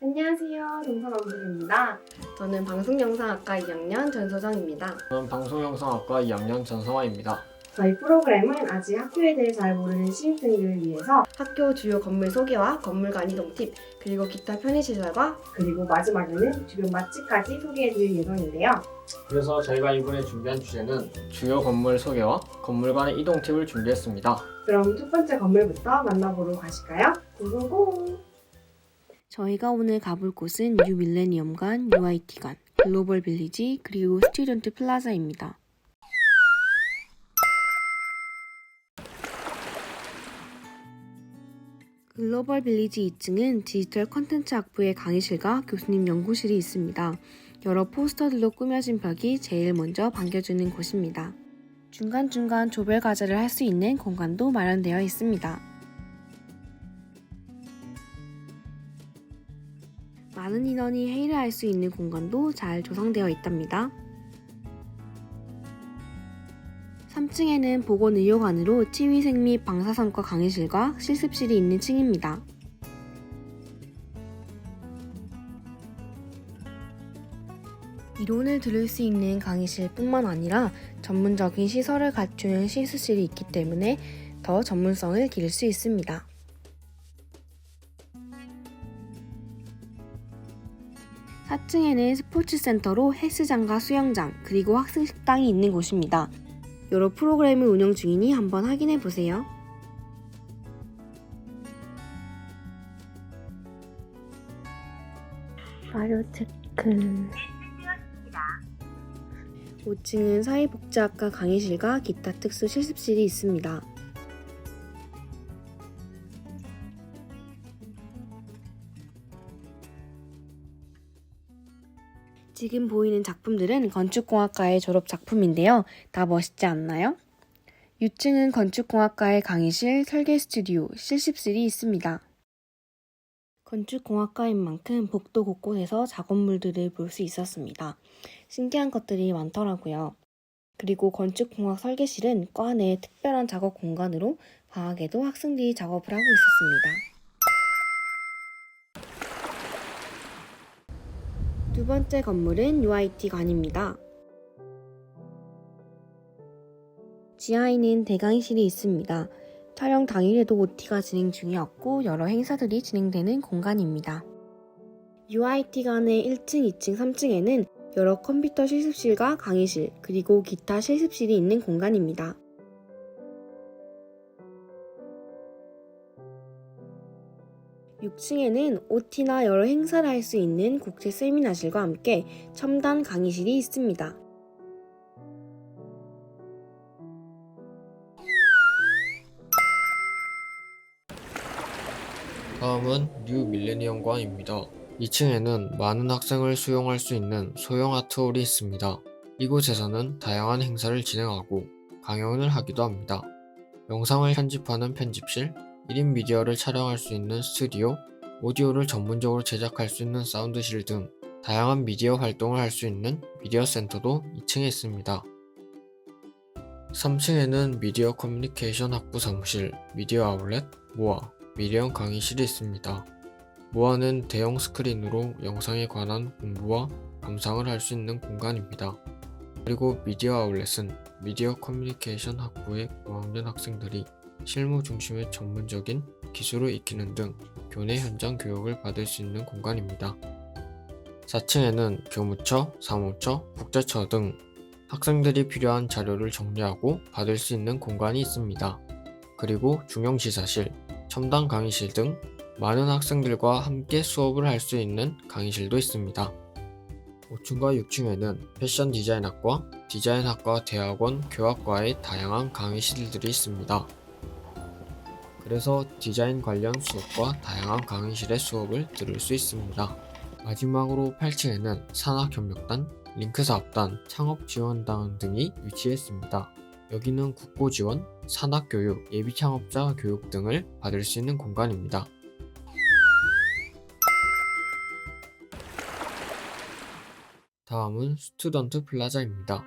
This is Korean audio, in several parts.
안녕하세요. 동서남북입니다. 저는 방송영상학과 2학년 전소정입니다. 저는 방송영상학과 2학년 전성화입니다. 저희 프로그램은 아직 학교에 대해 잘 모르는 신입생들을 위해서 학교 주요 건물 소개와 건물간 이동 팁, 그리고 기타 편의시설과 그리고 마지막에는 주변 맛집까지 소개해드릴 예정인데요. 그래서 저희가 이번에 준비한 주제는 주요 건물 소개와 건물 간의 이동 팁을 준비했습니다. 그럼 첫 번째 건물부터 만나보러 가실까요? 고고고! 저희가 오늘 가볼 곳은 뉴 밀레니엄관, UIT관, 글로벌 빌리지, 그리고 스튜던트 플라자입니다. 글로벌 빌리지 2층은 디지털 컨텐츠 학부의 강의실과 교수님 연구실이 있습니다. 여러 포스터들로 꾸며진 벽이 제일 먼저 반겨주는 곳입니다. 중간중간 조별 과제를 할 수 있는 공간도 마련되어 있습니다. 많은 인원이 회의를 할 수 있는 공간도 잘 조성되어 있답니다. 3층에는 보건의료관으로 치위생 및 방사선과 강의실과 실습실이 있는 층입니다. 이론을 들을 수 있는 강의실뿐만 아니라 전문적인 시설을 갖추는 실습실이 있기 때문에 더 전문성을 기를 수 있습니다. 4층에는 스포츠센터로 헬스장과 수영장, 그리고 학생 식당이 있는 곳입니다. 여러 프로그램을 운영 중이니 한번 확인해 보세요. 자료 체크. 5층은 사회복지학과 강의실과 기타 특수 실습실이 있습니다. 지금 보이는 작품들은 건축공학과의 졸업 작품인데요. 다 멋있지 않나요? 6층은 건축공학과의 강의실, 설계 스튜디오, 실습실이 있습니다. 건축공학과인 만큼 복도 곳곳에서 작업물들을 볼 수 있었습니다. 신기한 것들이 많더라고요. 그리고 건축공학 설계실은 과 내 특별한 작업 공간으로 방학에도 학생들이 작업을 하고 있었습니다. 두 번째 건물은 UIT관입니다. 지하에는 대강의실이 있습니다. 촬영 당일에도 OT가 진행 중이었고 여러 행사들이 진행되는 공간입니다. UIT관의 1층, 2층, 3층에는 여러 컴퓨터 실습실과 강의실, 그리고 기타 실습실이 있는 공간입니다. 6층에는 OT나 여러 행사를 할 수 있는 국제 세미나실과 함께 첨단 강의실이 있습니다. 다음은 뉴 밀레니엄관입니다. 2층에는 많은 학생을 수용할 수 있는 소형 아트홀이 있습니다. 이곳에서는 다양한 행사를 진행하고 강연을 하기도 합니다. 영상을 편집하는 편집실, 1인 미디어를 촬영할 수 있는 스튜디오, 오디오를 전문적으로 제작할 수 있는 사운드실 등 다양한 미디어 활동을 할 수 있는 미디어 센터도 2층에 있습니다. 3층에는 미디어 커뮤니케이션 학부 사무실, 미디어 아울렛, 모아, 미디어 강의실이 있습니다. 모아는 대형 스크린으로 영상에 관한 공부와 감상을 할 수 있는 공간입니다. 그리고 미디어 아울렛은 미디어 커뮤니케이션 학부의 고학년 학생들이 실무 중심의 전문적인 기술을 익히는 등 교내 현장 교육을 받을 수 있는 공간입니다. 4층에는 교무처, 사무처, 국제처 등 학생들이 필요한 자료를 정리하고 받을 수 있는 공간이 있습니다. 그리고 중형지사실, 첨단 강의실 등 많은 학생들과 함께 수업을 할 수 있는 강의실도 있습니다. 5층과 6층에는 패션 디자인학과, 디자인학과 대학원, 교학과의 다양한 강의실들이 있습니다. 그래서 디자인 관련 수업과 다양한 강의실의 수업을 들을 수 있습니다. 마지막으로 8층에는 산학협력단, 링크사업단, 창업지원단 등이 위치해 있습니다. 여기는 국고지원, 산학교육, 예비창업자 교육 등을 받을 수 있는 공간입니다. 다음은 스튜던트 플라자입니다.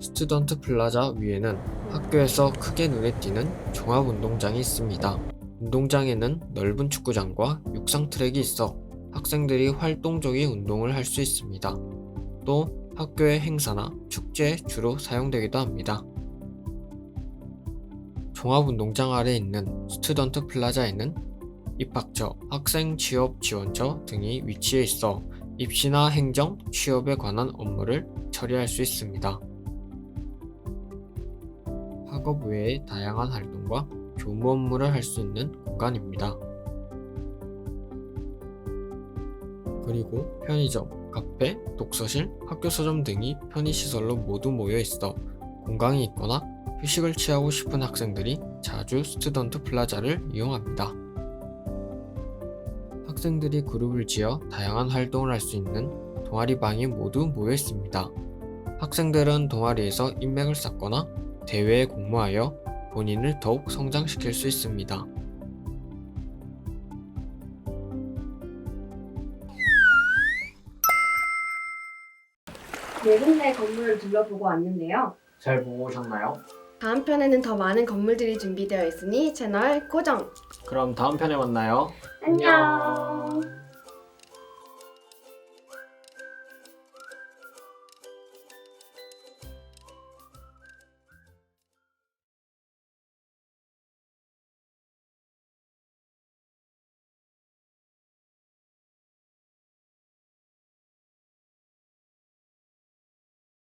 스튜던트 플라자 위에는 학교에서 크게 눈에 띄는 종합운동장이 있습니다. 운동장에는 넓은 축구장과 육상 트랙이 있어 학생들이 활동적인 운동을 할 수 있습니다. 또 학교의 행사나 축제에 주로 사용되기도 합니다. 종합운동장 아래 있는 스튜던트 플라자에는 입학처, 학생 취업 지원처 등이 위치해 있어 입시나 행정, 취업에 관한 업무를 처리할 수 있습니다. 학업 외에 다양한 활동과 교무 업무를 할 수 있는 공간입니다. 그리고 편의점, 카페, 독서실, 학교 서점 등이 편의시설로 모두 모여 있어 공강이 있거나 휴식을 취하고 싶은 학생들이 자주 스튜던트 플라자를 이용합니다. 학생들이 그룹을 지어 다양한 활동을 할 수 있는 동아리 방이 모두 모여 있습니다. 학생들은 동아리에서 인맥을 쌓거나 대회에 공모하여 본인을 더욱 성장시킬 수 있습니다. 네 군데 건물을 둘러보고 왔는데요. 잘 보고 오셨나요? 다음 편에는 더 많은 건물들이 준비되어 있으니 채널 고정! 그럼 다음 편에 만나요. 안녕.